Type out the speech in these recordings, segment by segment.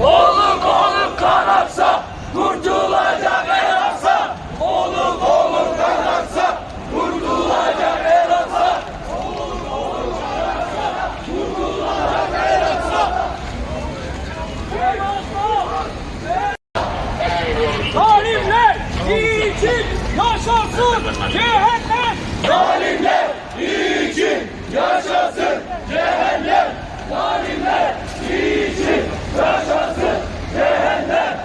Oluk oluk kanatsa kurtulacak el aksa. Oluk oluk kanatsa kurtulacak el aksa. Zalimler için yaşasın cehennem. Zalimler için yaşasın cehennem. Zalimler için yaşasın cehennem.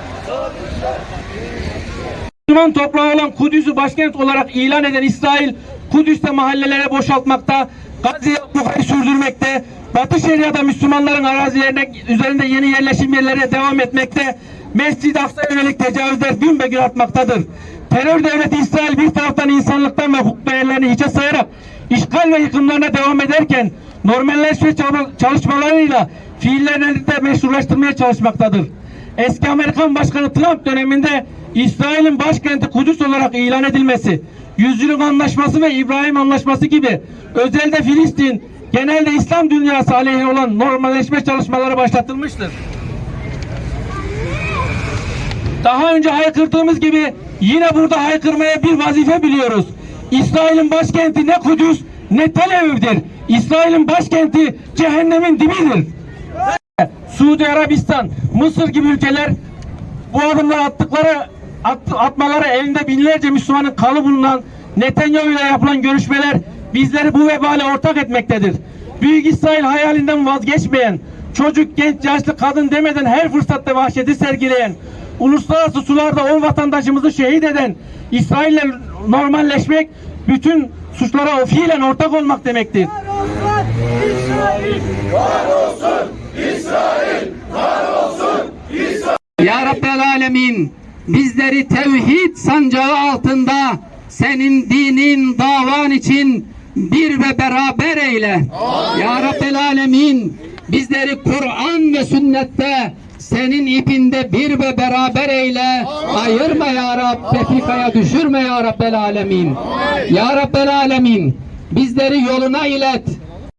Müslüman toprağı olan Kudüs'ü başkent olarak ilan eden İsrail, Kudüs'te mahallelere boşaltmakta, Gazze'ye okupayı sürdürmekte, Batı Şeria'da Müslümanların arazilerine üzerinde yeni yerleşim yerlere devam etmekte, Mescid-i Aksa'ya yönelik tecavüzler gün be gün artmaktadır. Terör devleti İsrail bir taraftan insanlıktan ve hukuk değerlerini hiçe sayarak işgal ve yıkımlarına devam ederken normalleşme çalışmalarıyla fiillerini de meşrulaştırmaya çalışmaktadır. Eski Amerikan Başkanı Trump döneminde İsrail'in başkenti Kudüs olarak ilan edilmesi, Yüzyılın Anlaşması ve İbrahim Anlaşması gibi özelde Filistin, genelde İslam dünyası aleyhine olan normalleşme çalışmaları başlatılmıştır. Daha önce haykırdığımız gibi yine burada haykırmaya bir vazife biliyoruz. İsrail'in başkenti ne Kudüs ne Tel Aviv'dir. İsrail'in başkenti cehennemin dibidir. Suudi Arabistan, Mısır gibi ülkeler bu adımları attıkları at- atmaları elinde binlerce Müslümanın kanı bulunan Netanyahu ile yapılan görüşmeler bizleri bu vebale ortak etmektedir. Büyük İsrail hayalinden vazgeçmeyen, çocuk, genç, yaşlı, kadın demeden her fırsatta vahşeti sergileyen, uluslararası sularda on vatandaşımızı şehit eden İsrail'le normalleşmek bütün suçlara o fiilen ortak olmak demektir. Ya Rabbel Alemin bizleri tevhid sancağı altında senin dinin davan için bir ve beraber eyle. Ya Rabbel Alemin bizleri Kur'an ve sünnette senin ipinde bir ve beraber eyle. Ayırma ya Rab, tefrikaya düşürme ya Rabbel Alemin. Ya Rabbel Alemin bizleri yoluna ilet.